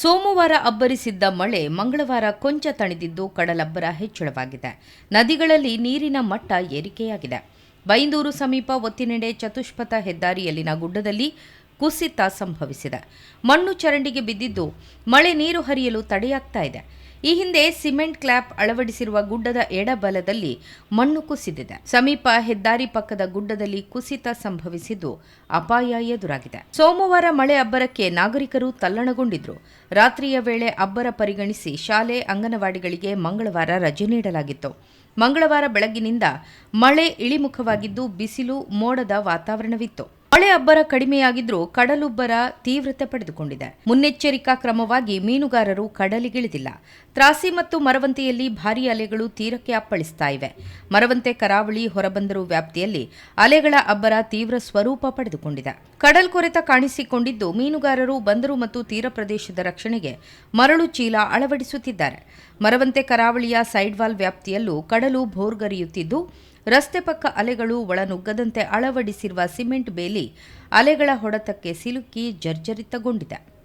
ಸೋಮವಾರ ಅಬ್ಬರಿಸಿದ್ದ ಮಳೆ ಮಂಗಳವಾರ ಕೊಂಚ ತಣಿದಿದ್ದು ಕಡಲಬ್ಬರ ಹೆಚ್ಚಳವಾಗಿದೆ. ನದಿಗಳಲ್ಲಿ ನೀರಿನ ಮಟ್ಟ ಏರಿಕೆಯಾಗಿದೆ. ಬೈಂದೂರು ಸಮೀಪ ಒತ್ತಿನೆಡೆ ಚತುಷ್ಪಥ ಹೆದ್ದಾರಿಯಲ್ಲಿನ ಗುಡ್ಡದಲ್ಲಿ ಕುಸಿತ ಸಂಭವಿಸಿದೆ. ಮಣ್ಣು ಚರಂಡಿಗೆ ಬಿದ್ದಿದ್ದು ಮಳೆ ನೀರು ಹರಿಯಲು ತಡೆಯಾಗ್ತಾ ಇದೆ. ಈ ಹಿಂದೆ ಸಿಮೆಂಟ್ ಕ್ಲಾಪ್ ಅಳವಡಿಸಿರುವ ಗುಡ್ಡದ ಎಡಬಲದಲ್ಲಿ ಮಣ್ಣು ಕುಸಿದಿದೆ. ಸಮೀಪ ಹೆದ್ದಾರಿ ಪಕ್ಕದ ಗುಡ್ಡದಲ್ಲಿ ಕುಸಿತ ಸಂಭವಿಸಿದ್ದು ಅಪಾಯ ಎದುರಾಗಿದೆ. ಸೋಮವಾರ ಮಳೆ ಅಬ್ಬರಕ್ಕೆ ನಾಗರಿಕರು ತಲ್ಲಣಗೊಂಡಿದ್ರು. ರಾತ್ರಿಯ ವೇಳೆ ಅಬ್ಬರ ಪರಿಗಣಿಸಿ ಶಾಲೆ, ಅಂಗನವಾಡಿಗಳಿಗೆ ಮಂಗಳವಾರ ರಜೆ ನೀಡಲಾಗಿತ್ತು. ಮಂಗಳವಾರ ಬೆಳಗ್ಗಿನಿಂದ ಮಳೆ ಇಳಿಮುಖವಾಗಿದ್ದು ಬಿಸಿಲು ಮೋಡದ ವಾತಾವರಣವಿತ್ತು. ಮಳೆ ಅಬ್ಬರ ಕಡಿಮೆಯಾಗಿದ್ರೂ ಕಡಲುಬ್ಬರ ತೀವ್ರತೆ ಪಡೆದುಕೊಂಡಿದೆ. ಮುನ್ನೆಚ್ಚರಿಕಾ ಕ್ರಮವಾಗಿ ಮೀನುಗಾರರು ಕಡಲಿಗಿಳಿದಿಲ್ಲ. ತ್ರಾಸಿ ಮತ್ತು ಮರವಂತೆಯಲ್ಲಿ ಭಾರೀ ಅಲೆಗಳು ತೀರಕ್ಕೆ ಅಪ್ಪಳಿಸ್ತಾ ಇವೆ. ಮರವಂತೆ ಕರಾವಳಿ ಹೊರಬಂದರು ವ್ಯಾಪ್ತಿಯಲ್ಲಿ ಅಲೆಗಳ ಅಬ್ಬರ ತೀವ್ರ ಸ್ವರೂಪ ಪಡೆದುಕೊಂಡಿದೆ. ಕಡಲ್ಕೊರೆತ ಕಾಣಿಸಿಕೊಂಡಿದ್ದು ಮೀನುಗಾರರು ಬಂದರು ಮತ್ತು ತೀರ ಪ್ರದೇಶದ ರಕ್ಷಣೆಗೆ ಮರಳು ಚೀಲ ಅಳವಡಿಸುತ್ತಿದ್ದಾರೆ. ಮರವಂತೆ ಕರಾವಳಿಯ ಸೈಡ್ವಾಲ್ ವ್ಯಾಪ್ತಿಯಲ್ಲೂ ಕಡಲು ಭೋರ್ಗರಿಯುತ್ತಿದ್ದು ರಸ್ತೆ ಪಕ್ಕ ಅಲೆಗಳು ಒಳನುಗ್ಗದಂತೆ ಅಳವಡಿಸಿರುವ ಸಿಮೆಂಟ್ ಬೇಲಿ ಅಲೆಗಳ ಹೊಡೆತಕ್ಕೆ ಸಿಲುಕಿ ಜರ್ಜರಿತಗೊಂಡಿದೆ.